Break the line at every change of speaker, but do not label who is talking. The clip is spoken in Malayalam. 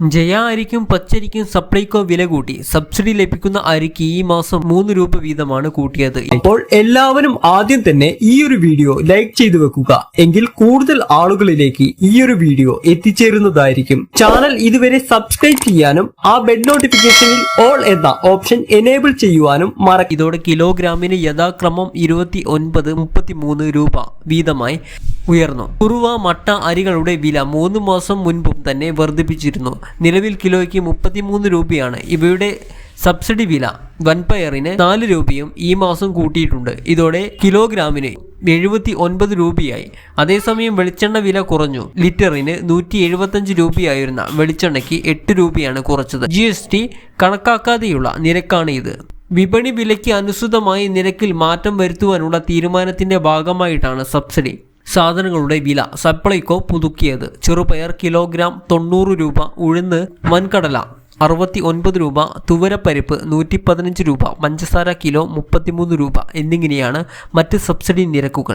ജയ അരിക്കും പച്ചരിക്കും സപ്ലൈകോ വില കൂട്ടി. സബ്സിഡി ലഭിക്കുന്ന അരിക്ക് ഈ മാസം മൂന്ന് രൂപ വീതമാണ് കൂട്ടിയത്.
അപ്പോൾ എല്ലാവരും ആദ്യം തന്നെ ഈ ഒരു വീഡിയോ ലൈക്ക് ചെയ്തു വെക്കുക. എങ്കിൽ കൂടുതൽ ആളുകളിലേക്ക് ഈ ഒരു വീഡിയോ എത്തിച്ചേരുന്നതായിരിക്കും. ചാനൽ ഇതുവരെ സബ്സ്ക്രൈബ് ചെയ്യാനും ആ ബെഡ് നോട്ടിഫിക്കേഷനിൽ ഓൾ എന്ന ഓപ്ഷൻ എനേബിൾ ചെയ്യുവാനും മറ
ഇതോടെ കിലോഗ്രാമിന് യഥാക്രമം ഇരുപത്തി ഒൻപത് മുപ്പത്തി മൂന്ന് രൂപ വീതമായി. ഉയർന്നു. കുറുവ മട്ട അരികളുടെ വില മൂന്ന് മാസം മുൻപും തന്നെ വർദ്ധിപ്പിച്ചിരുന്നു. നിലവിൽ കിലോയ്ക്ക് മുപ്പത്തിമൂന്ന് രൂപയാണ്. ഇവയുടെ സബ്സിഡി വില വൻപയറിന് നാല് രൂപയും ഈ മാസം കൂട്ടിയിട്ടുണ്ട്. ഇതോടെ കിലോഗ്രാമിന് എഴുപത്തി ഒൻപത് രൂപയായി. അതേസമയം വെളിച്ചെണ്ണ വില കുറഞ്ഞു. ലിറ്ററിന് നൂറ്റി എഴുപത്തഞ്ച് രൂപയായിരുന്ന വെളിച്ചെണ്ണയ്ക്ക് എട്ട് രൂപയാണ് കുറച്ചത്. ജി എസ് ടി കണക്കാക്കാതെയുള്ള നിരക്കാണ് ഇത് വിപണി വിലയ്ക്ക് അനുസൃതമായി നിരക്കിൽ മാറ്റം വരുത്തുവാനുള്ള തീരുമാനത്തിന്റെ ഭാഗമായിട്ടാണ് സബ്സിഡി. സാധനങ്ങളുടെ വില സപ്ലൈകോ പുതുക്കിയത്. ചെറുപയർ കിലോഗ്രാം തൊണ്ണൂറ് രൂപ ഉഴുന്ന് വൻകടല അറുപത്തി ഒൻപത് രൂപ തുവരപ്പരിപ്പ് നൂറ്റി പതിനഞ്ച് രൂപ പഞ്ചസാര കിലോ മുപ്പത്തിമൂന്ന് രൂപ എന്നിങ്ങനെയാണ് മറ്റ് സബ്സിഡി നിരക്കുകൾ.